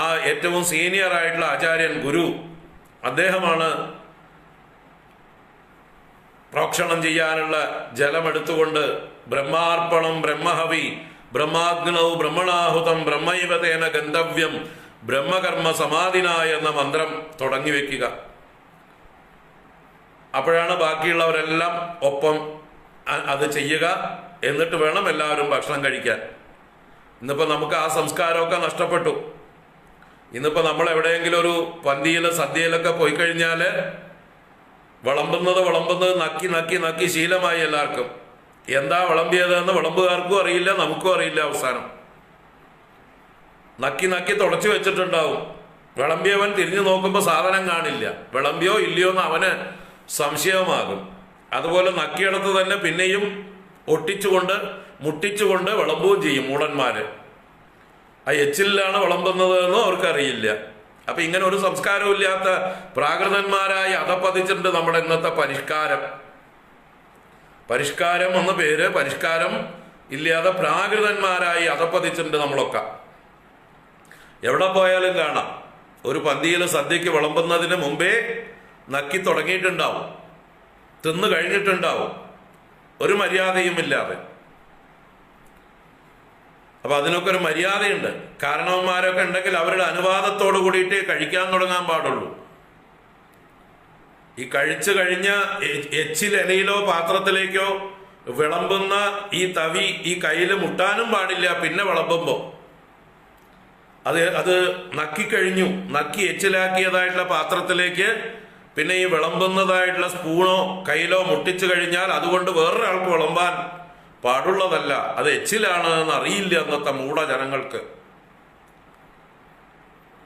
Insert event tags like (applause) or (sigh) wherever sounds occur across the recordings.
ആ ഏറ്റവും സീനിയർ ആയിട്ടുള്ള ആചാര്യൻ ഗുരു അദ്ദേഹമാണ് പ്രോക്ഷണം ചെയ്യാനുള്ള ജലമെടുത്തുകൊണ്ട് ബ്രഹ്മാർപ്പണം ബ്രഹ്മഹവി ബ്രഹ്മാഗ്നൗ ബ്രഹ്മണാഹുതം ബ്രഹ്മൈവതേന ഗന്ധവ്യം ബ്രഹ്മകർമ്മ സമാധിന എന്ന മന്ത്രം തുടങ്ങി വെക്കുക. അപ്പോഴാണ് ബാക്കിയുള്ളവരെല്ലാം ഒപ്പം അത് ചെയ്യുക എന്നിട്ട് വേണം എല്ലാവരും ഭക്ഷണം കഴിക്കാൻ. ഇന്നിപ്പോൾ നമുക്ക് ആ സംസ്കാരമൊക്കെ നഷ്ടപ്പെട്ടു. ഇന്നിപ്പോൾ നമ്മൾ എവിടെയെങ്കിലും ഒരു പന്തിയിൽ സദ്യയിലൊക്കെ പോയി കഴിഞ്ഞാൽ വിളമ്പുന്നത് വിളമ്പുന്നത് നക്കി നക്കി നക്കി ശീലമായി എല്ലാവർക്കും. എന്താ വിളമ്പിയതെന്ന് വിളമ്പുകാർക്കും അറിയില്ല നമുക്കും അറിയില്ല അവസാനം. നക്കി നക്കി തുടച്ചു വെച്ചിട്ടുണ്ടാവും. വിളമ്പിയവൻ തിരിഞ്ഞു നോക്കുമ്പോൾ സാധനം കാണില്ല. വിളമ്പിയോ ഇല്ലയോ എന്ന് അവന് സംശയമാകും. അതുപോലെ നക്കിയെടുത്ത് തന്നെ പിന്നെയും ഒട്ടിച്ചുകൊണ്ട് മുട്ടിച്ചുകൊണ്ട് വിളമ്പുകയും ചെയ്യും മൂടന്മാര്. ആ എച്ചിലാണ് വിളമ്പുന്നത് എന്ന് അവർക്കറിയില്ല. അപ്പൊ ഇങ്ങനെ ഒരു സംസ്കാരവും ഇല്ലാത്ത പ്രാകൃതന്മാരായി അതപ്പതിച്ചിട്ടുണ്ട് നമ്മുടെ ഇന്നത്തെ പരിഷ്കാരം. പരിഷ്കാരം എന്ന പേര് പരിഷ്കാരം ഇല്ലാതെ പ്രാകൃതന്മാരായി അതപ്പതിച്ചിട്ടുണ്ട് നമ്മളൊക്കെ. എവിടെ പോയാലും കാണാം. ഒരു പന്തിയിൽ സദ്യക്ക് വിളമ്പുന്നതിന് മുമ്പേ നക്കി തുടങ്ങിയിട്ടുണ്ടാവും. തിന്നു കഴിഞ്ഞിട്ടുണ്ടാവും. ഒരു മര്യാദയും ഇല്ലാതെ അപ്പൊ അതിനൊക്കെ ഒരു മര്യാദയുണ്ട്. കാരണവന്മാരൊക്കെ ഉണ്ടെങ്കിൽ അവരുടെ അനുവാദത്തോട് കൂടിയിട്ട് കഴിക്കാൻ തുടങ്ങാൻ പാടുള്ളൂ. ഈ കഴിച്ചു കഴിഞ്ഞ എച്ചിലിലോ പാത്രത്തിലേക്കോ വിളമ്പുന്ന ഈ തവി ഈ കയ്യിൽ മുട്ടാനും പാടില്ല പിന്നെ വിളമ്പുമ്പോ. അത് അത് നക്കിക്കഴിഞ്ഞു നക്കി എച്ചിലാക്കിയതായിട്ടുള്ള പാത്രത്തിലേക്ക് പിന്നെ ഈ വിളമ്പുന്നതായിട്ടുള്ള സ്പൂണോ കയ്യിലോ മുട്ടിച്ചു കഴിഞ്ഞാൽ അതുകൊണ്ട് വേറൊരാൾക്ക് വിളമ്പാൻ പാടുള്ളതല്ല അത് എച്ചിലാണ് എന്ന് അറിയില്ല അന്നത്തെ മൂട ജനങ്ങൾക്ക്.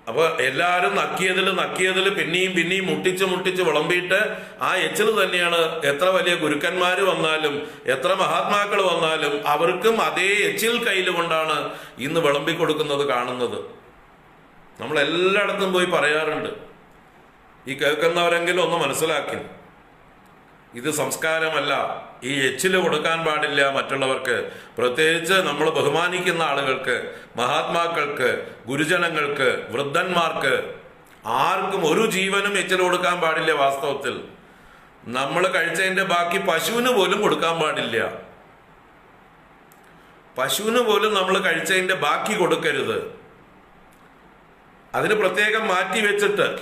അപ്പൊ എല്ലാരും നക്കിയതിൽ നക്കിയതിൽ പിന്നെയും പിന്നെയും മുട്ടിച്ച് മുട്ടിച്ച് വിളമ്പിയിട്ട് ആ എച്ചിൽ തന്നെയാണ് എത്ര വലിയ ഗുരുക്കന്മാർ വന്നാലും എത്ര മഹാത്മാക്കൾ വന്നാലും അവർക്കും അതേ എച്ചിൽ കയ്യിൽ കൊണ്ടാണ് ഇന്ന് വിളമ്പി കൊടുക്കുന്നത് കാണുന്നത്. നമ്മൾ എല്ലായിടത്തും പോയി പറയാറുണ്ട്. ഈ കേൾക്കുന്നവരെങ്കിലും ഒന്ന് മനസ്സിലാക്കി. ഇത് സംസ്കാരമല്ല. ഈ എച്ചിൽ കൊടുക്കാൻ പാടില്ല മറ്റുള്ളവർക്ക്. പ്രത്യേകിച്ച് നമ്മൾ ബഹുമാനിക്കുന്ന ആളുകൾക്ക് മഹാത്മാക്കൾക്ക് ഗുരുജനങ്ങൾക്ക് വൃദ്ധന്മാർക്ക് ആർക്കും ഒരു ജീവനും എച്ചിൽ കൊടുക്കാൻ പാടില്ല വാസ്തവത്തിൽ. നമ്മൾ കഴിച്ചതിന്റെ ബാക്കി പശുവിന് പോലും കൊടുക്കാൻ പാടില്ല. പശുവിന് പോലും നമ്മൾ കഴിച്ചതിന്റെ ബാക്കി കൊടുക്കരുത്. അതിന് പ്രത്യേകം മാറ്റി വെച്ചിട്ട്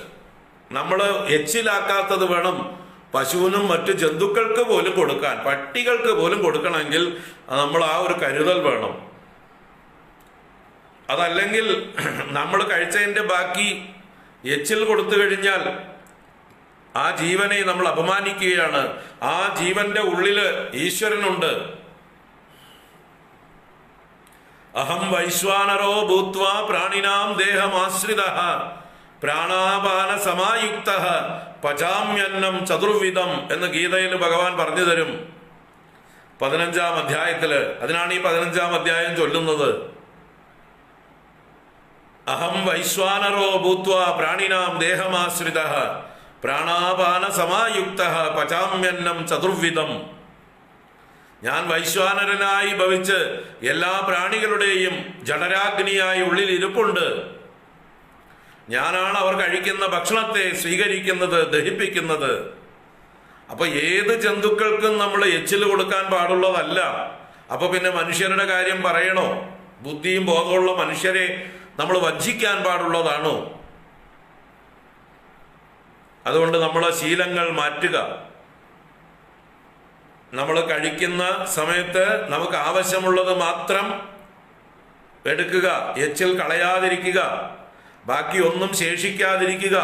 നമ്മൾ എച്ചിലാക്കാത്തത് വേണം. പശുവിനും മറ്റ് ജന്തുക്കൾക്ക് പോലും കൊടുക്കാൻ പട്ടികൾക്ക് പോലും കൊടുക്കണമെങ്കിൽ നമ്മൾ ആ ഒരു കരുതൽ വേണം. അതല്ലെങ്കിൽ (clears throat) നമ്മൾ കഴിച്ചതിന്റെ ബാക്കി എച്ചിൽ കൊടുത്തു കഴിഞ്ഞാൽ ആ ജീവനെ നമ്മൾ അപമാനിക്കുകയാണ്. ആ ജീവന്റെ ഉള്ളിൽ ഈശ്വരനുണ്ട്. അഹം വൈശ്വാനരോ ഭൂത്വാ പ്രാണിനാം ദേഹമാശ്രിത പ്രാണാപാന സമായുക്ത പചാമ്യന്നം ചതുർവിധം എന്ന് ഗീതയിൽ ഭഗവാൻ പറഞ്ഞു തരും. പതിനഞ്ചാം അധ്യായത്തിൽ. അതിനാണ് ഈ പതിനഞ്ചാം അധ്യായം ചൊല്ലുന്നത്. അഹം വൈശ്വാനരോ ഭൂത്വ പ്രാണിനാം ദേഹമാശ്രിത പ്രാണാപാന സമായുക്ത പചാമ്യന്നം ചതുർവിധം. ഞാൻ വൈശ്വാനരനായി ഭവിച്ച് എല്ലാ പ്രാണികളുടെയും ജടരാഗ്നിയായി ഉള്ളിൽ ഇരിപ്പുണ്ട് ഞാനാണ് അവർ കഴിക്കുന്ന ഭക്ഷണത്തെ സ്വീകരിക്കുന്നത് ദഹിപ്പിക്കുന്നത്. അപ്പൊ ഏത് ജന്തുക്കൾക്കും നമ്മൾ എച്ചിൽ കൊടുക്കാൻ പാടുള്ളതല്ല. അപ്പൊ പിന്നെ മനുഷ്യരുടെ കാര്യം പറയണോ? ബുദ്ധിയും ബോധമുള്ള മനുഷ്യരെ നമ്മൾ വഞ്ചിക്കാൻ പാടുള്ളതാണോ. അതുകൊണ്ട് നമ്മളെ ശീലങ്ങൾ മാറ്റുക. നമ്മൾ കഴിക്കുന്ന സമയത്ത് നമുക്ക് ആവശ്യമുള്ളത് മാത്രം എടുക്കുക. എച്ചിൽ കളയാതിരിക്കുക. ബാക്കി ഒന്നും ശേഷിക്കാതിരിക്കുക.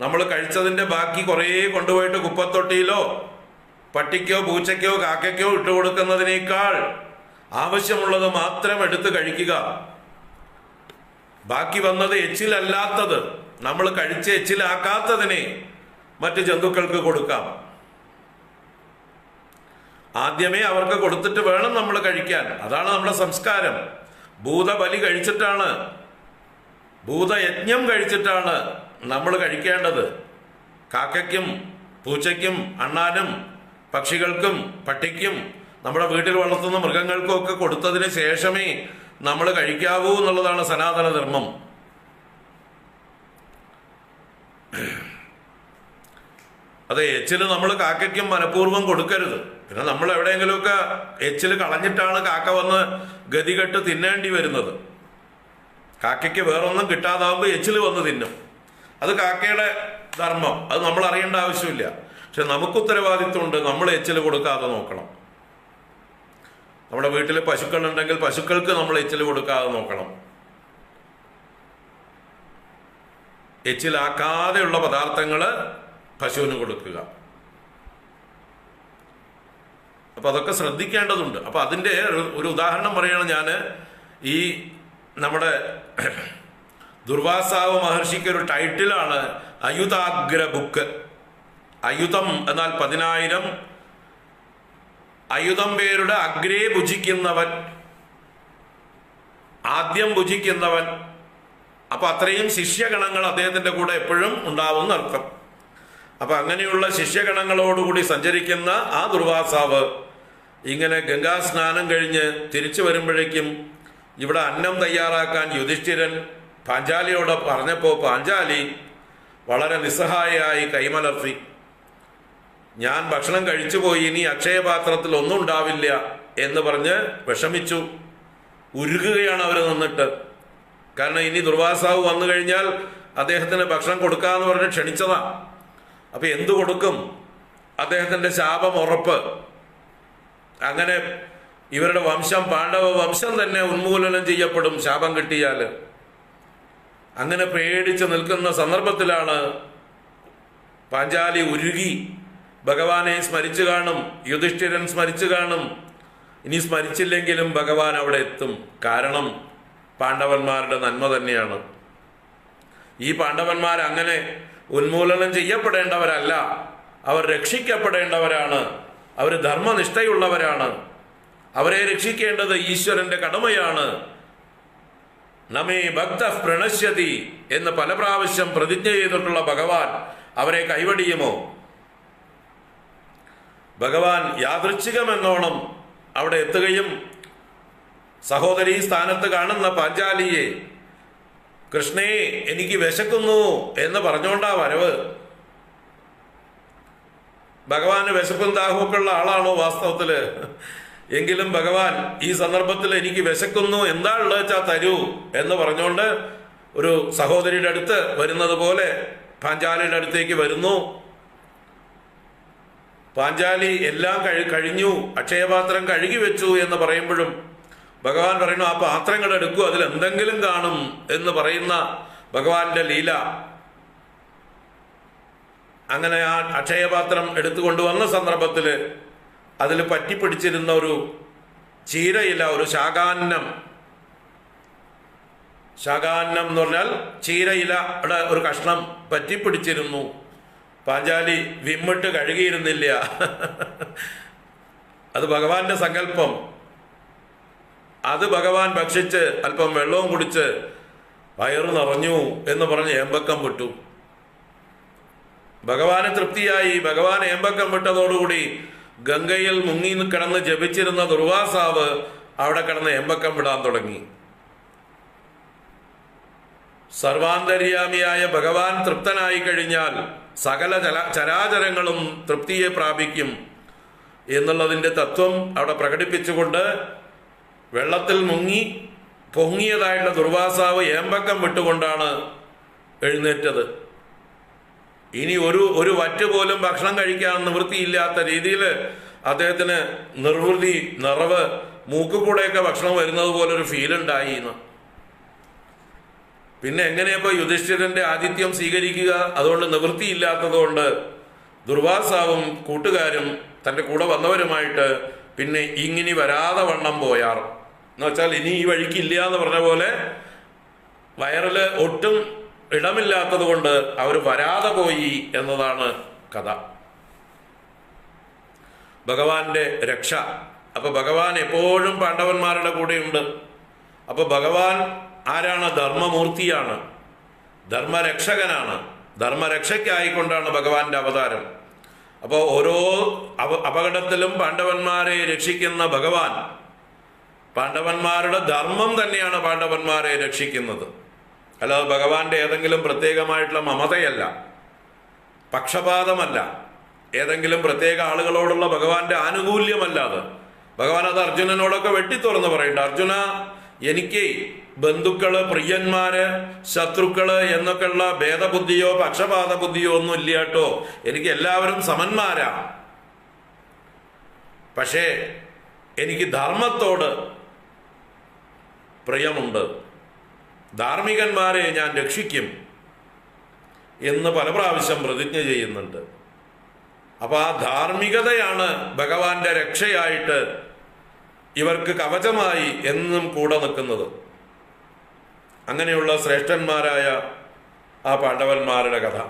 നമ്മൾ കഴിച്ചതിന്റെ ബാക്കി കുറേ കൊണ്ടുപോയിട്ട് കുപ്പത്തൊട്ടിയിലോ പട്ടിക്കോ പൂച്ചയ്ക്കോ കാക്കയ്ക്കോ ഇട്ട് കൊടുക്കുന്നതിനേക്കാൾ ആവശ്യമുള്ളത് മാത്രം എടുത്ത് കഴിക്കുക. ബാക്കി വന്നത് എച്ചിലല്ലാത്തത് നമ്മൾ കഴിച്ച് എച്ചിലാക്കാത്തതിനെ മറ്റ് ജന്തുക്കൾക്ക് കൊടുക്കാം. ആദ്യമേ അവർക്ക് കൊടുത്തിട്ട് വേണം നമ്മൾ കഴിക്കാൻ. അതാണ് നമ്മുടെ സംസ്കാരം. ഭൂതബലി കഴിച്ചിട്ടാണ് ഭൂതയജ്ഞം കഴിച്ചിട്ടാണ് നമ്മൾ കഴിക്കേണ്ടത്. കാക്കയ്ക്കും പൂച്ചയ്ക്കും അണ്ണാനും പക്ഷികൾക്കും പട്ടിക്കും നമ്മുടെ വീട്ടിൽ വളർത്തുന്ന മൃഗങ്ങൾക്കും ഒക്കെ കൊടുത്തതിന് ശേഷമേ നമ്മൾ കഴിക്കാവൂ എന്നുള്ളതാണ് സനാതന ധർമ്മം. അതെ എച്ചിൽ നമ്മൾ കാക്കയ്ക്കും മനഃപൂർവം കൊടുക്കരുത്. പിന്നെ നമ്മൾ എവിടെയെങ്കിലുമൊക്കെ എച്ചിൽ കളഞ്ഞിട്ടാണ് കാക്ക വന്ന് ഗതികെട്ട് തിന്നേണ്ടി വരുന്നത്. കാക്കയ്ക്ക് വേറൊന്നും കിട്ടാതാവുമ്പോൾ എച്ചിൽ വന്ന് തിന്നും. അത് കാക്കയുടെ ധർമ്മം. അത് നമ്മൾ അറിയേണ്ട ആവശ്യമില്ല. പക്ഷെ നമുക്ക് ഉത്തരവാദിത്വമുണ്ട് നമ്മൾ എച്ചിൽ കൊടുക്കാതെ നോക്കണം. നമ്മുടെ വീട്ടിൽ പശുക്കളുണ്ടെങ്കിൽ പശുക്കൾക്ക് നമ്മൾ എച്ചിൽ കൊടുക്കാതെ നോക്കണം. എച്ചിലാക്കാതെയുള്ള പദാർത്ഥങ്ങൾ പശുവിന് കൊടുക്കുക. അപ്പൊ അതൊക്കെ ശ്രദ്ധിക്കേണ്ടതുണ്ട്. അപ്പൊ അതിന്റെ ഒരു- ഉദാഹരണം പറയുകയാണ് ഞാൻ ഈ നമ്മുടെ ദുർവാസാവ് മഹർഷിക്ക് ഒരു ടൈറ്റിലാണ് അയുതാഗ്ര ബുക്ക്. അയുതം എന്നാൽ പതിനായിരം. അയുതം പേരുടെ അഗ്രേ ഭുജിക്കുന്നവൻ. ആദ്യം ഭുജിക്കുന്നവൻ. അപ്പൊ അത്രയും ശിഷ്യഗണങ്ങൾ അദ്ദേഹത്തിന്റെ കൂടെ എപ്പോഴും ഉണ്ടാവുന്ന അർത്ഥം. അപ്പൊ അങ്ങനെയുള്ള ശിഷ്യഗണങ്ങളോടുകൂടി സഞ്ചരിക്കുന്ന ആ ദുർവാസാവ് ഇങ്ങനെ ഗംഗാ സ്നാനം കഴിഞ്ഞ് തിരിച്ചു വരുമ്പോഴേക്കും ഇവിടെ അന്നം തയ്യാറാക്കാൻ യുധിഷ്ഠിരൻ പാഞ്ചാലിയോട് പറഞ്ഞപ്പോൾ പാഞ്ചാലി വളരെ നിസ്സഹായയായി കൈമലർത്തി. ഞാൻ ഭക്ഷണം കഴിച്ചു പോയി ഇനി അക്ഷയപാത്രത്തിൽ ഒന്നും ഉണ്ടാവില്ല എന്ന് പറഞ്ഞ് വിഷമിച്ചു. ഉരുകുകയാണ് അവർ നിന്നിട്ട്. കാരണം ഇനി ദുർവാസാവ് വന്നു കഴിഞ്ഞാൽ അദ്ദേഹത്തിന് ഭക്ഷണം കൊടുക്കാന്ന് പറഞ്ഞ് ക്ഷണിച്ചതാ. അപ്പൊ എന്തു കൊടുക്കും? അദ്ദേഹത്തിന്റെ ശാപം ഉറപ്പ്. അങ്ങനെ ഇവരുടെ വംശം പാണ്ഡവ വംശം തന്നെ ഉന്മൂലനം ചെയ്യപ്പെടും ശാപം കിട്ടിയാൽ അങ്ങനെ പേടിച്ച് നിൽക്കുന്ന സന്ദർഭത്തിലാണ് പാഞ്ചാലി ഉരുകി ഭഗവാനെ സ്മരിച്ചു കാണും യുധിഷ്ഠിരൻ സ്മരിച്ചു കാണും. ഇനി സ്മരിച്ചില്ലെങ്കിലും ഭഗവാൻ അവിടെ എത്തും. കാരണം പാണ്ഡവന്മാരുടെ നന്മ തന്നെയാണ്. ഈ പാണ്ഡവന്മാർ അങ്ങനെ ഉന്മൂലനം ചെയ്യപ്പെടേണ്ടവരല്ല. അവർ രക്ഷിക്കപ്പെടേണ്ടവരാണ്. അവർ ധർമ്മനിഷ്ഠയുള്ളവരാണ്. അവരെ രക്ഷിക്കേണ്ടത് ഈശ്വരന്റെ കടമയാണ്. നമേ ഭക്ത പ്രണശ്യതി എന്ന് പല പ്രാവശ്യം പ്രതിജ്ഞ ചെയ്തിട്ടുള്ള ഭഗവാൻ അവരെ കൈവടിയുമോ? ഭഗവാൻ യാദൃച്ഛികമെന്നോണം അവിടെ എത്തുകയും സഹോദരി സ്ഥാനത്ത് കാണുന്ന പാഞ്ചാലിയെ കൃഷ്ണേ എനിക്ക് വിശക്കുന്നു എന്ന് പറഞ്ഞുകൊണ്ടാ വരവ്. ഭഗവാന് വിശപ്പും ദാഹമൊക്കെ ഉള്ള ആളാണോ വാസ്തവത്തിൽ? എങ്കിലും ഭഗവാൻ ഈ സന്ദർഭത്തിൽ എനിക്ക് വിശക്കുന്നു എന്താ ഉള്ളത് വെച്ചാൽ തരൂ എന്ന് പറഞ്ഞുകൊണ്ട് ഒരു സഹോദരിയുടെ അടുത്ത് വരുന്നത് പോലെ പാഞ്ചാലിയുടെ അടുത്തേക്ക് വരുന്നു. പാഞ്ചാലി എല്ലാം കഴി കഴിഞ്ഞു അക്ഷയപാത്രം കഴുകി വെച്ചു എന്ന് പറയുമ്പോഴും ഭഗവാൻ പറയുന്നു ആ പാത്രങ്ങൾ എടുക്കൂ അതിൽ എന്തെങ്കിലും കാണും എന്ന് പറയുന്ന ഭഗവാന്റെ ലീല. അങ്ങനെ ആ അക്ഷയപാത്രം എടുത്തു കൊണ്ടുവന്ന സന്ദർഭത്തിൽ അതിൽ പറ്റിപ്പിടിച്ചിരുന്ന ഒരു ചീരയില ഒരു ശാകാന്നം. ശാകാന്നം എന്ന് പറഞ്ഞാൽ ചീരയിലയുടെ ഒരു കഷ്ണം പറ്റിപ്പിടിച്ചിരുന്നു. പാഞ്ചാലി വിമ്മിട്ട് കഴുകിയിരുന്നില്ല. അത് ഭഗവാന്റെ സങ്കല്പം. അത് ഭഗവാൻ ഭക്ഷിച്ച് അല്പം വെള്ളവും കുടിച്ച് വയറ് നിറഞ്ഞു എന്ന് പറഞ്ഞ് ഏമ്പക്കം വിട്ടു. ഭഗവാന് തൃപ്തിയായി. ഭഗവാൻ ഏമ്പക്കം വിട്ടതോടുകൂടി ഗംഗയിൽ മുങ്ങി കിടന്ന് ജപിച്ചിരുന്ന ദുർവാസാവ് അവിടെ കിടന്ന് എമ്പക്കം വിടാൻ തുടങ്ങി. സർവാന്തര്യാമിയായ ഭഗവാൻ തൃപ്തനായി കഴിഞ്ഞാൽ സകല ചല ചരാചരങ്ങളും തൃപ്തിയെ പ്രാപിക്കും എന്നുള്ളതിന്റെ തത്വം അവിടെ പ്രകടിപ്പിച്ചുകൊണ്ട് വെള്ളത്തിൽ മുങ്ങി പൊങ്ങിയതായിട്ടുള്ള ദുർവാസാവ് ഏമ്പക്കം വിട്ടുകൊണ്ടാണ് എഴുന്നേറ്റത്. ഇനി ഒരു ഒരു വറ്റ് പോലും ഭക്ഷണം കഴിക്കാൻ നിവൃത്തിയില്ലാത്ത രീതിയിൽ അദ്ദേഹത്തിന് നിർവൃതി നിറവ് മൂക്കുകൂടെയൊക്കെ ഭക്ഷണം വരുന്നത് പോലെ ഒരു ഫീൽ ഉണ്ടായി എന്ന്. പിന്നെ എങ്ങനെയപ്പോ യുധിഷ്ഠിരന്റെ ആതിഥ്യം സ്വീകരിക്കുക? അതുകൊണ്ട് നിവൃത്തിയില്ലാത്തതുകൊണ്ട് ദുർവാസാവും കൂട്ടുകാരും തന്റെ കൂടെ വന്നവരുമായിട്ട് പിന്നെ ഇങ്ങിനി വരാതെ വണ്ണം പോയാർ. എന്ന് വെച്ചാൽ ഇനി ഈ വഴിക്ക് ഇല്ല എന്ന് പറഞ്ഞ പോലെ വയറിൽ ഒട്ടും ഇടമില്ലാത്തത് കൊണ്ട് അവർ വരാതെ പോയി എന്നതാണ് കഥ. ഭഗവാന്റെ രക്ഷ. അപ്പൊ ഭഗവാൻ എപ്പോഴും പാണ്ഡവന്മാരുടെ കൂടെയുണ്ട്. അപ്പൊ ഭഗവാൻ ആരാണ്? ധർമ്മമൂർത്തിയാണ്. ധർമ്മരക്ഷകനാണ്. ധർമ്മരക്ഷയ്ക്കായിക്കൊണ്ടാണ് ഭഗവാന്റെ അവതാരം. അപ്പോൾ ഓരോ അപ അപകടത്തിലും പാണ്ഡവന്മാരെ രക്ഷിക്കുന്ന ഭഗവാൻ പാണ്ഡവന്മാരുടെ ധർമ്മം തന്നെയാണ് പാണ്ഡവന്മാരെ രക്ഷിക്കുന്നത്. അല്ലാതെ ഭഗവാന്റെ ഏതെങ്കിലും പ്രത്യേകമായിട്ടുള്ള മമതയല്ല പക്ഷപാതമല്ല ഏതെങ്കിലും പ്രത്യേക ആളുകളോടുള്ള ഭഗവാന്റെ ആനുകൂല്യമല്ല അത്. ഭഗവാൻ അത് അർജുനനോടൊക്കെ വെട്ടിത്തുറന്ന് പറയുന്നുണ്ട്. അർജുന എനിക്ക് ബന്ധുക്കൾ പ്രിയന്മാര് ശത്രുക്കൾ എന്നൊക്കെയുള്ള ഭേദബുദ്ധിയോ പക്ഷപാത ബുദ്ധിയോ ഒന്നും ഇല്ല കേട്ടോ. എനിക്ക് എല്ലാവരും സമന്മാരാ. പക്ഷേ എനിക്ക് ധർമ്മത്തോട് പ്രിയമുണ്ട്. ധാർമ്മികന്മാരെ ഞാൻ രക്ഷിക്കും എന്ന് പല പ്രാവശ്യം പ്രതിജ്ഞ ചെയ്യുന്നുണ്ട്. അപ്പൊ ആ ധാർമ്മികതയാണ് ഭഗവാന്റെ രക്ഷയായിട്ട് ഇവർക്ക് കവചമായി എന്നും കൂടെ നിൽക്കുന്നത്. അങ്ങനെയുള്ള ശ്രേഷ്ഠന്മാരായ ആ പാണ്ഡവന്മാരുടെ കഥ.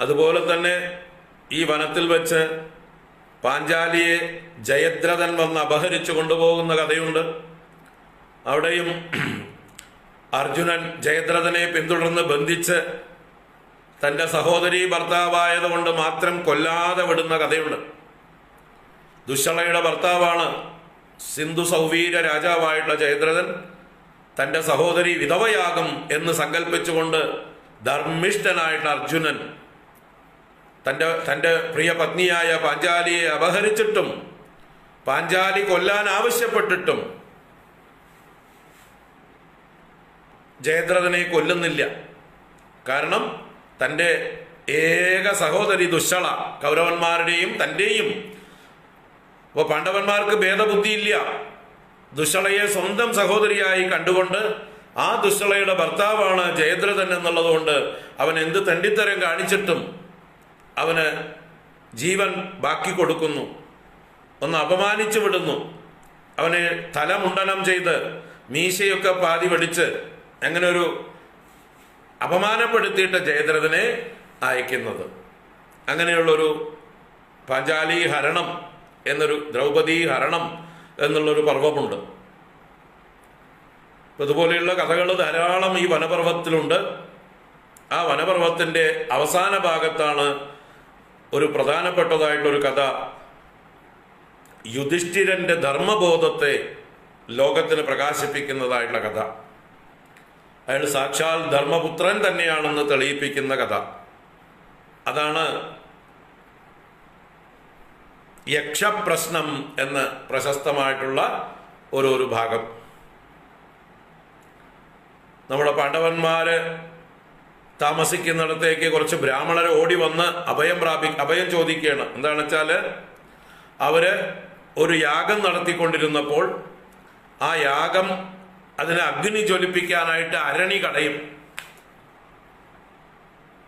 അതുപോലെ തന്നെ ഈ വനത്തിൽ വെച്ച് പാഞ്ചാലിയെ ജയദ്രഥൻ വന്ന് അപഹരിച്ചു കൊണ്ടുപോകുന്ന കഥയുണ്ട്. അവിടെയും അർജുനൻ ജയദ്രഥനെ പിന്തുടർന്ന് ബന്ധിച്ച് തന്റെ സഹോദരി ഭർത്താവായത് കൊണ്ട് മാത്രം കൊല്ലാതെ വിടുന്ന കഥയുണ്ട്. ദുശ്ശളയുടെ ഭർത്താവാണ് സിന്ധു സൗവീര രാജാവായിട്ടുള്ള ജയദ്രഥൻ. തന്റെ സഹോദരി വിധവയാകും എന്ന് സങ്കല്പിച്ചുകൊണ്ട് ധർമ്മിഷ്ഠനായിട്ടുള്ള അർജുനൻ തന്റെ തന്റെ പ്രിയ പത്നിയായ പാഞ്ചാലിയെ അപഹരിച്ചിട്ടും പാഞ്ചാലി കൊല്ലാൻ ആവശ്യപ്പെട്ടിട്ടും ജയദ്രഥനെ കൊല്ലുന്നില്ല. കാരണം തന്റെ ഏക സഹോദരി ദുശ്ശള കൗരവന്മാരുടെയും തന്റെയും അപ്പോൾ പാണ്ഡവന്മാർക്ക് ഭേദബുദ്ധിയില്ല. ദുശ്ശളയെ സ്വന്തം സഹോദരിയായി കണ്ടുകൊണ്ട് ആ ദുശ്ശളയുടെ ഭർത്താവാണ് ജയദ്രഥൻ എന്നുള്ളതുകൊണ്ട് അവൻ എന്ത് തണ്ടിത്തരം കാണിച്ചിട്ടും അവന് ജീവൻ ബാക്കി കൊടുക്കുന്നു. ഒന്ന് അപമാനിച്ചു വിടുന്നു. അവനെ തലമുണ്ടനം ചെയ്ത് മീശയൊക്കെ പാതി വെടിച്ച് അങ്ങനെ ഒരു അപമാനപ്പെടുത്തിയിട്ട് ജയദ്രഥനെ അയക്കുന്നത്. അങ്ങനെയുള്ളൊരു പാഞ്ചാലി ഹരണം എന്നൊരു ദ്രൗപദി ഹരണം എന്നുള്ളൊരു പർവമുണ്ട് ഇതുപോലെയുള്ള കഥകൾ ധാരാളം ഈ വനപർവത്തിലുണ്ട് ആ വനപർവത്തിന്റെ അവസാന ഭാഗത്താണ് ഒരു പ്രധാനപ്പെട്ടതായിട്ടൊരു കഥ. യുധിഷ്ഠിരന്റെ ധർമ്മബോധത്തെ ലോകത്തിന് പ്രകാശിപ്പിക്കുന്നതായിട്ടുള്ള കഥ. അയാൾ സാക്ഷാൽ ധർമ്മപുത്രൻ തന്നെയാണെന്ന് തെളിയിപ്പിക്കുന്ന കഥ. അതാണ് യക്ഷപ്രശ്നം എന്ന് പ്രശസ്തമായിട്ടുള്ള ഒരു ഭാഗം. നമ്മുടെ പാണ്ഡവന്മാര് താമസിക്കുന്നിടത്തേക്ക് കുറച്ച് ബ്രാഹ്മണർ ഓടി വന്ന് അഭയം പ്രാപി അഭയം ചോദിക്കുകയാണ്. എന്താണെന്ന് വെച്ചാൽ അവർ ഒരു യാഗം നടത്തിക്കൊണ്ടിരുന്നപ്പോൾ ആ യാഗം അതിനെ അഗ്നി ജ്വലിപ്പിക്കാനായിട്ട് അരണി കടയും.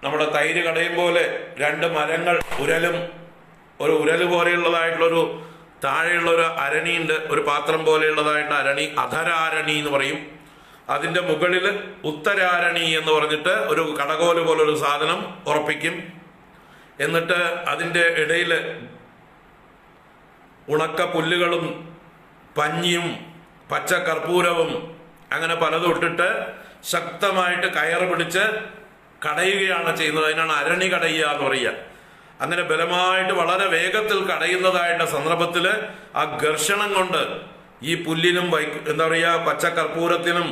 നമ്മുടെ തൈര് കടയും പോലെ രണ്ട് മരങ്ങൾ ഉരലും ഒരു ഉരൽ പോലെയുള്ളതായിട്ടുള്ളൊരു താഴെയുള്ള ഒരു അരണിയുണ്ട്. ഒരു പാത്രം പോലെയുള്ളതായിട്ട് അരണി അധരാരണി എന്ന് പറയും. അതിന്റെ മുകളിൽ ഉത്തരാരണി എന്ന് പറഞ്ഞിട്ട് ഒരു കടകോൽ പോലൊരു സാധനം ഉറപ്പിക്കും. എന്നിട്ട് അതിന്റെ ഇടയിൽ ഉണക്ക പുല്ലുകളും പഞ്ഞിയും പച്ച കർപ്പൂരവും അങ്ങനെ പലതും ഇട്ടിട്ട് ശക്തമായിട്ട് കയറ് പിടിച്ച് കടയുകയാണ് ചെയ്യുന്നത്. അതിനാണ് അരണി കടയുക എന്ന് പറയുക. അങ്ങനെ ബലമായിട്ട് വളരെ വേഗത്തിൽ കടയുന്നതായിട്ട് സന്ദർഭത്തിൽ ആ ഘർഷണം കൊണ്ട് ഈ പുല്ലിനും എന്താ പറയുക പച്ചക്കർപ്പൂരത്തിനും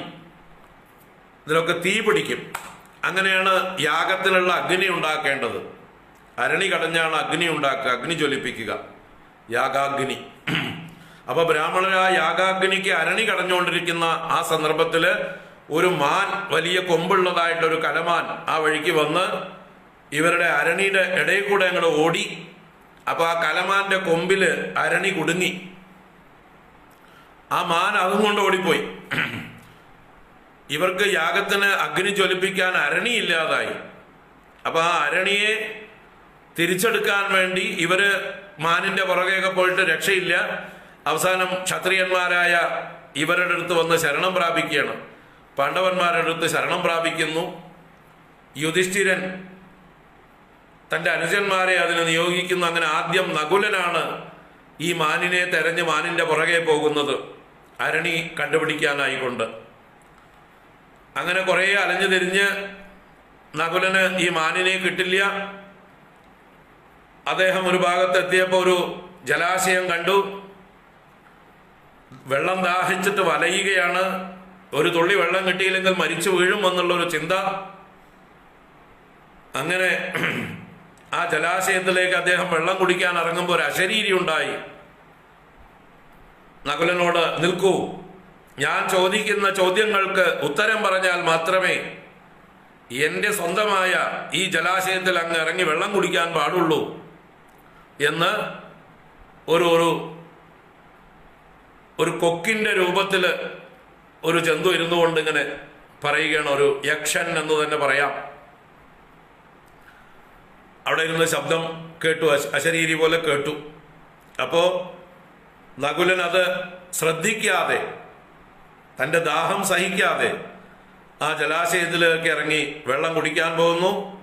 ഇതിലൊക്കെ തീ പിടിക്കും. അങ്ങനെയാണ് യാഗത്തിനുള്ള അഗ്നി ഉണ്ടാക്കേണ്ടത്. അരണി കടഞ്ഞാണ് അഗ്നി ഉണ്ടാക്കുക അഗ്നി ജ്വലിപ്പിക്കുക. യാഗാഗ്നി. അപ്പൊ ബ്രാഹ്മണരായ യാഗാഗ്നിക്ക് അരണി കടഞ്ഞുകൊണ്ടിരിക്കുന്ന ആ സന്ദർഭത്തിൽ ഒരു മാൻ വലിയ കൊമ്പുള്ളതായിട്ടൊരു കലമാൻ ആ വഴിക്ക് വന്ന് ഇവരുടെ അരണിയുടെ ഇടയിൽ കൂടെ അങ്ങോട്ട് ഓടി. അപ്പൊ ആ കലമാന്റെ കൊമ്പിൽ അരണി കുടുങ്ങി. ആ മാൻ അതും കൊണ്ട് ഓടിപ്പോയി. ഇവർക്ക് യാഗത്തിന് അഗ്നി ജ്വലിപ്പിക്കാൻ അരണി ഇല്ലാതായി. അപ്പൊ ആ അരണിയെ തിരിച്ചെടുക്കാൻ വേണ്ടി ഇവർ മാനിന്റെ പുറകെയൊക്കെ പോയിട്ട് രക്ഷയില്ല. അവസാനം ക്ഷത്രിയന്മാരായ ഇവരുടെ അടുത്ത് വന്ന് ശരണം പ്രാപിക്കുകയാണ്. പാണ്ഡവന്മാരുടെ അടുത്ത് ശരണം പ്രാപിക്കുന്നു. യുധിഷ്ഠിരൻ തന്റെ അനുജന്മാരെ അതിന് നിയോഗിക്കുന്നു. അങ്ങനെ ആദ്യം നകുലനാണ് ഈ മാനിനെ തെരഞ്ഞ് മാനിന്റെ പുറകെ പോകുന്നത്. അരണി കണ്ടുപിടിക്കാനായിക്കൊണ്ട്. അങ്ങനെ കുറേ അലഞ്ഞു തിരിഞ്ഞ് നകുലന് ഈ മാനിനെ കിട്ടില്ല. അദ്ദേഹം ഒരു ഭാഗത്തെത്തിയപ്പോൾ ഒരു ജലാശയം കണ്ടു. വെള്ളം ദാഹിച്ചിട്ട് വലയുകയാണ്. ഒരു തുള്ളി വെള്ളം കിട്ടിയില്ലെങ്കിൽ മരിച്ചു വീഴും എന്നുള്ള ഒരു ചിന്ത. അങ്ങനെ ആ ജലാശയത്തിലേക്ക് അദ്ദേഹം വെള്ളം കുടിക്കാൻ ഇറങ്ങുമ്പോൾ ഒരു അശരീരി ഉണ്ടായി. നകുലനോട് നിൽക്കൂ. ഞാൻ ചോദിക്കുന്ന ചോദ്യങ്ങൾക്ക് ഉത്തരം പറഞ്ഞാൽ മാത്രമേ എന്റെ സ്വന്തമായ ഈ ജലാശയത്തിൽ അങ്ങ് ഇറങ്ങി വെള്ളം കുടിക്കാൻ പാടുള്ളൂ. എന്ന് ഒരു ഒരു ഒരു കൊക്കിന്റെ രൂപത്തിൽ ഒരു ജന്തു ഇരുന്നു കൊണ്ട് ഇങ്ങനെ പറയുകയാണ്. ഒരു യക്ഷൻ എന്ന് തന്നെ പറയാം. അവിടെ ഇരുന്ന് ശബ്ദം കേട്ടു. അശരീരി പോലെ കേട്ടു. അപ്പോ നകുലൻ അത് ശ്രദ്ധിക്കാതെ തന്റെ ദാഹം സഹിക്കാതെ ആ ജലാശയത്തിലേക്ക് ഇറങ്ങി വെള്ളം കുടിക്കാൻ പോകുന്നു.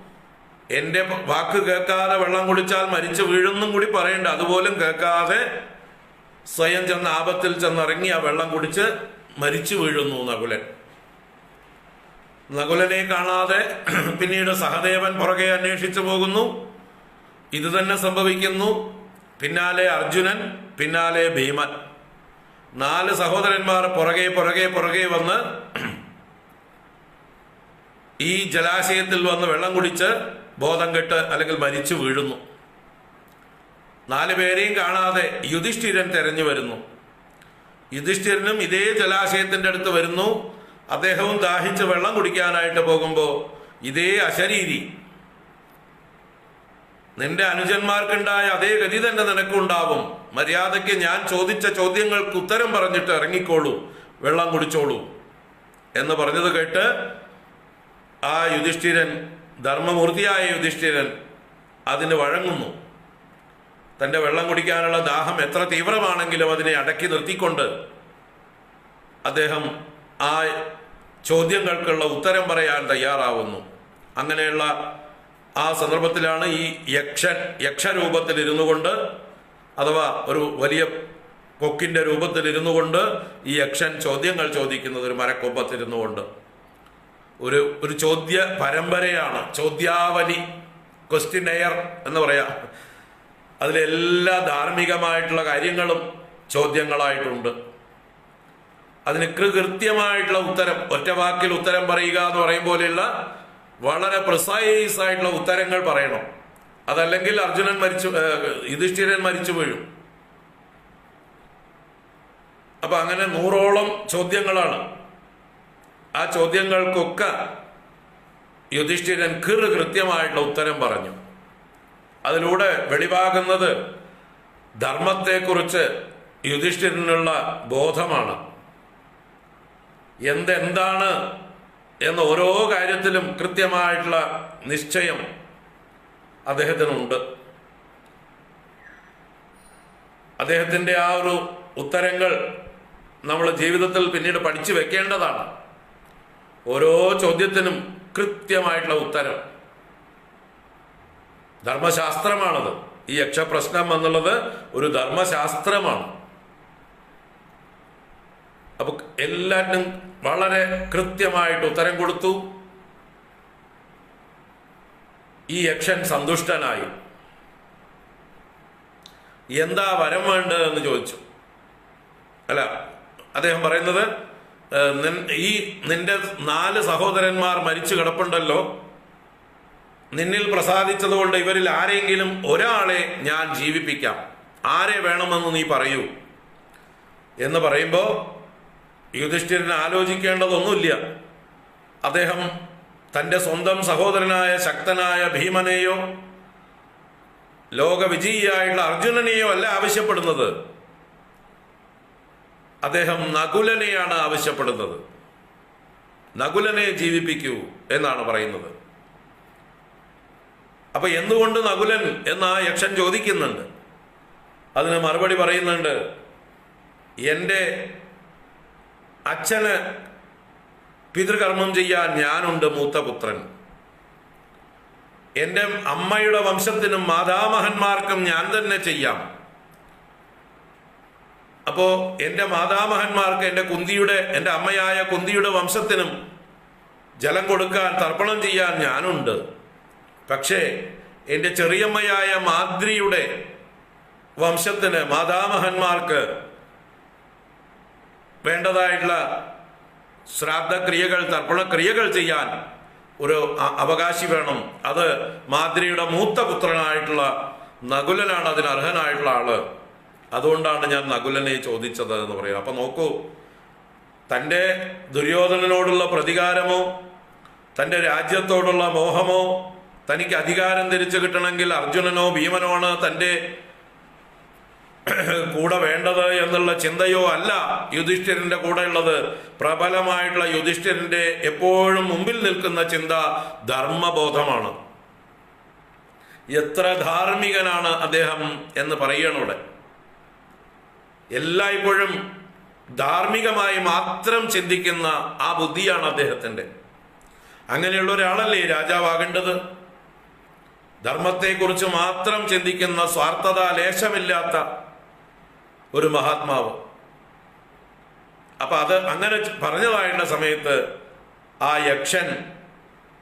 എന്റെ വാക്ക് കേൾക്കാതെ വെള്ളം കുടിച്ചാൽ മരിച്ചു വീഴുന്നും കൂടി പറയണ്ട. അതുപോലും കേൾക്കാതെ സ്വയം ചെന്ന് ആപത്തിൽ ചെന്നിറങ്ങി ആ വെള്ളം കുടിച്ച് മരിച്ചു വീഴുന്നു നകുലൻ. നകുലനെ കാണാതെ (clears throat) പിന്നീട് സഹദേവൻ പുറകെ അന്വേഷിച്ചു പോകുന്നു. ഇത് തന്നെ സംഭവിക്കുന്നു. പിന്നാലെ അർജുനൻ പിന്നാലെ ഭീമൻ. നാല് സഹോദരന്മാർ പുറകെ പുറകെ പുറകെ വന്ന് (clears throat) ഈ ജലാശയത്തിൽ വന്ന് വെള്ളം കുടിച്ച് ബോധം കെട്ട് അല്ലെങ്കിൽ മരിച്ചു വീഴുന്നു. നാല് പേരെയും കാണാതെ യുധിഷ്ഠിരൻ തെരഞ്ഞു വരുന്നു. യുധിഷ്ഠിരനും ഇതേ ജലാശയത്തിന്റെ അടുത്ത് വരുന്നു. അദ്ദേഹവും ദാഹിച്ച് വെള്ളം കുടിക്കാനായിട്ട് പോകുമ്പോൾ ഇതേ അശരീരി. നിന്റെ അനുജന്മാർക്കുണ്ടായ അതേ ഗതി തന്നെ നിനക്കുണ്ടാവും. മര്യാദയ്ക്ക് ഞാൻ ചോദിച്ച ചോദ്യങ്ങൾക്ക് ഉത്തരം പറഞ്ഞിട്ട് ഇറങ്ങിക്കോളൂ. വെള്ളം കുടിച്ചോളൂ. എന്ന് പറഞ്ഞത് കേട്ട് ആ യുധിഷ്ഠിരൻ ധർമ്മമൂർത്തിയായ യുധിഷ്ഠിരൻ അതിന് വഴങ്ങുന്നു. തന്റെ വെള്ളം കുടിക്കാനുള്ള ദാഹം എത്ര തീവ്രമാണെങ്കിലും അതിനെ അടക്കി നിർത്തിക്കൊണ്ട് അദ്ദേഹം ആ ചോദ്യങ്ങൾക്കുള്ള ഉത്തരം പറയാൻ തയ്യാറാവുന്നു. അങ്ങനെയുള്ള ആ സന്ദർഭത്തിലാണ് ഈ യക്ഷൻ യക്ഷരൂപത്തിൽ ഇരുന്നു കൊണ്ട് അഥവാ ഒരു വലിയ കൊക്കിന്റെ രൂപത്തിൽ ഇരുന്നു കൊണ്ട് ഈ യക്ഷൻ ചോദ്യങ്ങൾ ചോദിക്കുന്നത് ഒരു മരക്കൊമ്പത്തിരുന്നു കൊണ്ട്. ഒരു ഒരു ചോദ്യ പരമ്പരയാണ്. ചോദ്യാവലി ക്വസ്റ്റിനെയർ എന്ന് പറയാം. അതിലെല്ലാ ധാർമ്മികമായിട്ടുള്ള കാര്യങ്ങളും ചോദ്യങ്ങളായിട്ടുണ്ട്. അതിന് കൃകൃത്യമായിട്ടുള്ള ഉത്തരം ഒറ്റ വാക്കിൽ ഉത്തരം പറയുക എന്ന് പറയും പോലെയുള്ള വളരെ പ്രിസൈസ് ആയിട്ടുള്ള ഉത്തരങ്ങൾ പറയണം. അതല്ലെങ്കിൽ അർജുനൻ മരിച്ചു യുധിഷ്ഠിരൻ മരിച്ചു വീഴും. അപ്പൊ അങ്ങനെ നൂറോളം ചോദ്യങ്ങളാണ്. ആ ചോദ്യങ്ങൾക്കൊക്കെ യുധിഷ്ഠിരൻ കൃ കൃത്യമായിട്ടുള്ള ഉത്തരം പറഞ്ഞു. അതിലൂടെ വെളിവാകുന്നത് ധർമ്മത്തെക്കുറിച്ച് യുധിഷ്ഠിരനുള്ള ബോധമാണ്. എന്തെന്താണ് എന്ന ഓരോ കാര്യത്തിലും കൃത്യമായിട്ടുള്ള നിശ്ചയം അദ്ദേഹത്തിനുണ്ട്. അദ്ദേഹത്തിന്റെ ആ ഒരു ഉത്തരങ്ങൾ നമ്മൾ ജീവിതത്തിൽ പിന്നീട് പഠിച്ചു വെക്കേണ്ടതാണ്. ഓരോ ചോദ്യത്തിനും കൃത്യമായിട്ടുള്ള ഉത്തരം. ധർമ്മശാസ്ത്രമാണത്. ഈ യക്ഷപ്രശ്നം എന്നുള്ളത് ഒരു ധർമ്മശാസ്ത്രമാണ്. അപ്പൊ എല്ലാറ്റിനും വളരെ കൃത്യമായിട്ട് ഉത്തരം കൊടുത്തു. ഈ യക്ഷൻ സന്തുഷ്ടനായി. എന്താ വരം വേണ്ടത് എന്ന് ചോദിച്ചു. അല്ല അദ്ദേഹം പറയുന്നത് ഈ നിന്റെ നാല് സഹോദരന്മാർ മരിച്ചു കിടപ്പുണ്ടല്ലോ. നിന്നിൽ പ്രസാദിച്ചതുകൊണ്ട് ഇവരിൽ ആരെങ്കിലും ഒരാളെ ഞാൻ ജീവിപ്പിക്കാം. ആരെ വേണമെന്ന് നീ പറയൂ. എന്ന് പറയുമ്പോൾ യുധിഷ്ഠിരൻ ആലോചിക്കേണ്ടതൊന്നുമില്ല. അദ്ദേഹം തന്റെ സ്വന്തം സഹോദരനായ ശക്തനായ ഭീമനെയോ ലോകവിജയിയായുള്ള അർജുനനെയോ അല്ല ആവശ്യപ്പെടുന്നത്. അദ്ദേഹം നകുലനെയാണ് ആവശ്യപ്പെടുന്നത്. നകുലനെ ജീവിപ്പിക്കൂ എന്നാണ് പറയുന്നത്. അപ്പൊ എന്തുകൊണ്ട് നകുലൻ എന്ന് ആ യക്ഷൻ ചോദിക്കുന്നുണ്ട്. അതിന് മറുപടി പറയുന്നുണ്ട് എന്റെ അച്ഛന് പിതൃകർമ്മം ചെയ്യാൻ ഞാനുണ്ട് മൂത്ത പുത്രൻ എന്റെ അമ്മയുടെ വംശത്തിനും മാതാമഹന്മാർക്കും ഞാൻ തന്നെ ചെയ്യാം. അപ്പോ എന്റെ മാതാമഹന്മാർക്ക് എന്റെ കുന്തിയുടെ എന്റെ അമ്മയായ കുന്തിയുടെ വംശത്തിനും ജലം കൊടുക്കാൻ തർപ്പണം ചെയ്യാൻ ഞാനുണ്ട്. പക്ഷേ എന്റെ ചെറിയമ്മയായ മാദ്രിയുടെ വംശത്തിന് മാതാമഹന്മാർക്ക് വേണ്ടതായിട്ടുള്ള ശ്രാദ്ധക്രിയകൾ തർപ്പണക്രിയകൾ ചെയ്യാൻ ഒരു അവകാശി വേണം. അത് മാദ്രിയുടെ മൂത്ത പുത്രനായിട്ടുള്ള നകുലനാണ് അതിന് അർഹനായിട്ടുള്ള ആൾ. അതുകൊണ്ടാണ് ഞാൻ നകുലനെ ചോദിച്ചത് എന്ന് പറയുന്നത്. അപ്പൊ നോക്കൂ തന്റെ ദുര്യോധനനോടുള്ള പ്രതികാരമോ തന്റെ രാജ്യത്തോടുള്ള മോഹമോ തനിക്ക് അധികാരം തിരിച്ചു കിട്ടണമെങ്കിൽ അർജുനനോ ഭീമനോ ആണ് തന്റെ കൂടെ വേണ്ടത് എന്നുള്ള ചിന്തയോ അല്ല യുധിഷ്ഠിരന്റെ കൂടെ ഉള്ളത്. പ്രബലമായിട്ടുള്ള യുധിഷ്ഠിരന്റെ എപ്പോഴും മുമ്പിൽ നിൽക്കുന്ന ചിന്ത ധർമ്മബോധമാണ്. എത്ര ധാർമ്മികനാണ് അദ്ദേഹം എന്ന് പറയണൂടെ എല്ലായ്പ്പോഴും ധാർമ്മികമായി മാത്രം ചിന്തിക്കുന്ന ആ ബുദ്ധിയാണ് അദ്ദേഹത്തിന്റെ അങ്ങനെയുള്ള ഒരാളല്ലേ രാജാവാകേണ്ടത്? ധർമ്മത്തെക്കുറിച്ച് മാത്രം ചിന്തിക്കുന്ന സ്വാർത്ഥത ലേശമില്ലാത്ത ഒരു മഹാത്മാവ്. അപ്പൊ അത് അങ്ങനെ പറഞ്ഞതായിരുന്ന സമയത്ത് ആ യക്ഷൻ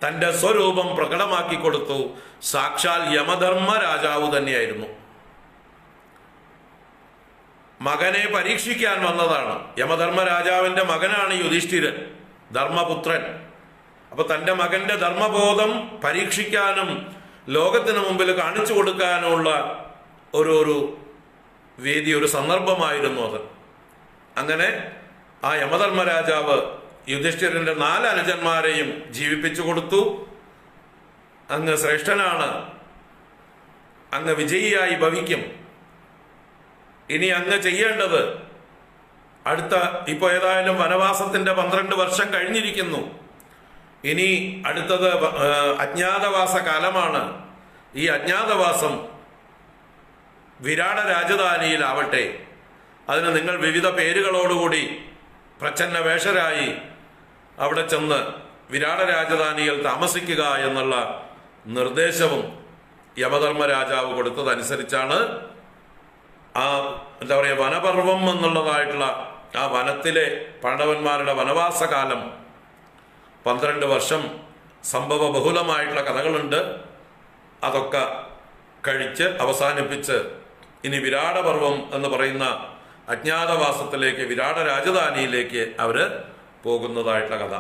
തന്റെ സ്വരൂപം പ്രകടമാക്കി കൊടുത്തു. സാക്ഷാൽ യമധർമ്മ രാജാവ് തന്നെയായിരുന്നു. മകനെ പരീക്ഷിക്കാൻ വന്നതാണ്. യമധർമ്മ രാജാവിന്റെ മകനാണ് യുധിഷ്ഠിരൻ ധർമ്മപുത്രൻ. അപ്പൊ തന്റെ മകന്റെ ധർമ്മബോധം പരീക്ഷിക്കാനും ലോകത്തിന് മുമ്പിൽ കാണിച്ചു കൊടുക്കാനുള്ള ഒരു ഒരു വേദി ഒരു സന്ദർഭമായിരുന്നു അത്. അങ്ങനെ ആ യമധർമ്മരാജാവ് യുധിഷ്ഠിരന്റെ നാല് അനുജന്മാരെയും ജീവിപ്പിച്ചു കൊടുത്തു. അങ്ങ് ശ്രേഷ്ഠനാണ്. അങ്ങ് വിജയിയായി ഭവിക്കും. ഇനി അങ്ങ് ചെയ്യേണ്ടത് അടുത്ത ഇപ്പോൾ ഏതായാലും വനവാസത്തിന്റെ പന്ത്രണ്ട് വർഷം കഴിഞ്ഞിരിക്കുന്നു. ഇനി അടുത്തത് അജ്ഞാതവാസ കാലമാണ് ഈ അജ്ഞാതവാസം വിരാട രാജധാനിയിലാവട്ടെ അതിന് നിങ്ങൾ വിവിധ പേരുകളോടുകൂടി പ്രച്ഛന്ന വേഷരായി അവിടെ ചെന്ന് വിരാട രാജധാനിയിൽ താമസിക്കുക എന്നുള്ള നിർദ്ദേശവും യമധർമ്മ രാജാവ് കൊടുത്തതനുസരിച്ചാണ് ആ എന്താ പറയുക വനപർവം എന്നുള്ളതായിട്ടുള്ള ആ വനത്തിലെ പാണ്ഡവന്മാരുടെ വനവാസകാലം പന്ത്രണ്ട് വർഷം സംഭവ ബഹുലമായിട്ടുള്ള കഥകളുണ്ട്. അതൊക്കെ കഴിച്ച് അവസാനിപ്പിച്ച് ഇനി വിരാടപർവം എന്ന് പറയുന്ന അജ്ഞാതവാസത്തിലേക്ക് വിരാട രാജധാനിയിലേക്ക് അവർ പോകുന്നതായിട്ടുള്ള കഥ.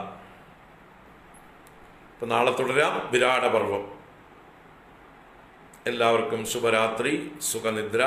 ഇപ്പൊ നാളെ തുടരാം വിരാടപർവം. എല്ലാവർക്കും ശുഭരാത്രി സുഖനിദ്ര.